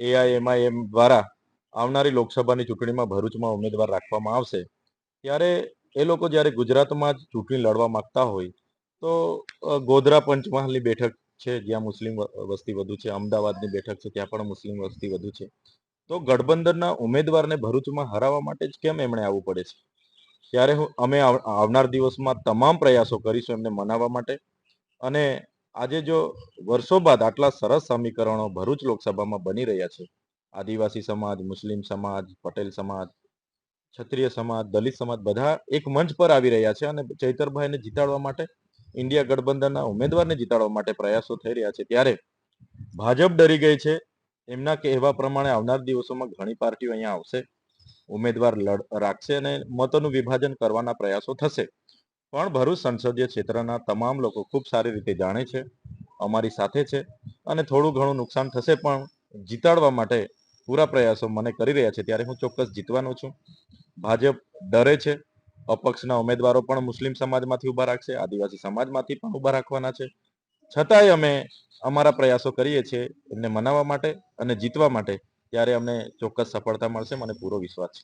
AIMIM દ્વારા આવનારી લોકસભાની ચૂંટણીમાં ભરૂચમાં ઉમેદવાર રાખવામાં આવશે. ત્યારે એ લોકો જ્યારે ગુજરાતમાં જ ચૂંટણી લડવા માંગતા હોય, તો ગોધરા પંચમહાલની બેઠક છે, જ્યાં મુસ્લિમ વસ્તી વધુ છે, અમદાવાદની બેઠક છે, ત્યાં પણ મુસ્લિમ વસ્તી વધુ છે. તો ગઠબંધનના ઉમેદવારને ભરૂચમાં હરાવવા માટે જ કેમ એમણે આવવું પડે છે? ત્યારે હું, અમે આવ- આવનાર દિવસમાં તમામ પ્રયાસો કરીશું એમને મનાવવા માટે. અને આજે જો વર્ષો બાદ આટલા સરસ સમીકરણો ભરૂચ લોકસભામાં બની રહ્યા છે. આદિવાસી સમાજ, મુસ્લિમ સમાજ, પટેલ સમાજ, ક્ષત્રિય સમાજ, દલિત સમાજ બધા એક મંચ પર આવી રહ્યા છે અને ચૈતરભાઈને જીતાડવા માટે, ઇન્ડિયા ગઠબંધનના ઉમેદવારને જીતાડવા માટે પ્રયાસો થઈ રહ્યા છે. ત્યારે ભાજપ ડરી ગઈ છે. એમના કહેવા પ્રમાણે આવનાર દિવસોમાં ઘણી પાર્ટીઓ અહીંયા આવશે. ઉમેદવાર લડ, રાખશે અને મતોનું વિભાજન કરવાના પ્રયાસો થશે. પણ ભરૂચ સંસદીય ક્ષેત્રના તમામ લોકો ખૂબ સારી રીતે જાણે છે, અમારી સાથે છે અને થોડું ઘણું નુકસાન થશે પણ જીતાડવા માટે પૂરા પ્રયાસો મને કરી રહ્યા છે. ત્યારે હું ચોક્કસ જીતવાનો છું. ભાજપ ડરે છે. અપક્ષના ઉમેદવારો પણ મુસ્લિમ સમાજમાંથી ઊભા રાખશે, આદિવાસી સમાજમાંથી પણ ઊભા રાખવાના છે. છતાંય અમે અમારા પ્રયાસો કરીએ છીએ એમને મનાવવા માટે અને જીતવા માટે, ત્યારે અમને ચોક્કસ સફળતા મળશે, મને પૂરો વિશ્વાસ છે.